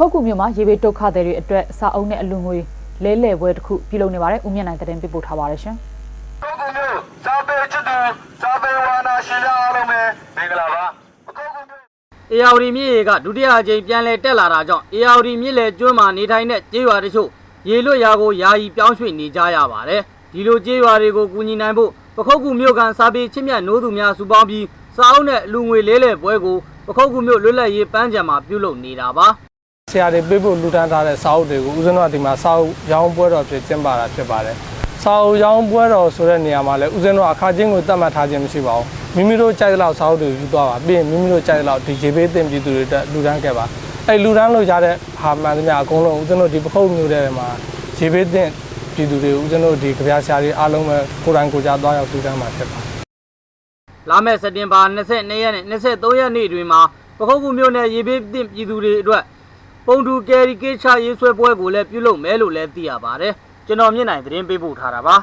ခုတ်ကူမြို့မှာရေဘေးဒုက္ခသည်တွေအတွက်စာအုပ်နဲ့အလူငွေလဲလှယ်ပွဲတစ်ခုပြုလုပ်နေပါတယ်။ဦးမြင့်နိုင်တဲ့တင်ပြပို့ထားပါတယ်ရှင်။ကောက်ကူမျိုးဇာပေချစ်သူဇာပေဝါနာရှင်များအားလုံးပဲမင်္ဂလာပါအကောက်ကူမျိုးအေယာဝတီမြစ်ရေကဒုတိယအကြိမ်ပြန်လည်တက်လာတာကြောင့်အေယာဝတီမြစ်လယ်ကျွန်းမှာနေထိုင်တဲ့ကျေးရွာတချို့ရေလွတ်ရာကိုယာယီပြောင်းရွှေ့နေကြရပါတယ်။ဒီလိုကျေးရွာတွေကိုကူညီနိုင်ဖို့ပခုတ်ကူမြို့ကန်စာပေချစ်မြတ်နိုးသူများစုပေါင်းပြီးစာအုပ်နဲ့လူငွေလေးလဲပွဲကိုပခုတ်ကူမြို့လွတ်လပ်ရေးပန်းခြံမှာပြုလုပ်နေတာပါ။ ဆရာတွေပေးဖို့လူတန်းထားတဲ့စာအုပ်တွေကိုဦးဇင်းတို့ကဒီမှာစာအုပ်ရောင်းပွဲတော်ဖြစ်ကျင်းပတာဖြစ်ပါတယ်။စာအုပ်ရောင်းပွဲတော်ဆိုတဲ့နေရာမှာလည်းဦးဇင်းတို့ကအခါချင်းကိုတတ်မှတ်ထားခြင်းမရှိပါဘူး။မိမိတို့ကြိုက်တဲ့လောက်စာအုပ်တွေယူသွားပါပြီးရင်မိမိတို့ကြိုက်တဲ့လောက်ဒီရေပေးတင်ပြည်သူတွေတက်လူတန်းခဲ့ပါ။အဲ့လူတန်းလို့ရတဲ့ဟာမှန်သမျှအကုန်လုံးဦးဇင်းတို့ဒီပခုတ်မျိုးတဲ့မှာရေပေးတင်ပြည်သူတွေဦးဇင်းတို့ဒီကြပြဆရာတွေအားလုံးပဲကိုယ်တိုင်ကိုယ်ကြသွားရောက်လူတန်းမှာဖြစ်ပါတယ်။လာမယ့်စက်တင်ဘာ22ရက်နဲ့23ရက်နေ့တွင်မှာပခုတ်ကူမြို့နယ်ရေဘေးသင့်ပြည်သူတွေအတွက် ပုံတူကယ်ရီကေးချရေးဆွဲပွဲကိုလည်းပြုလုပ်မယ်လို့လည်းသိရပါတယ်ကျွန်တော်မြင့်နိုင်သတင်းပေးပို့ထားတာပါ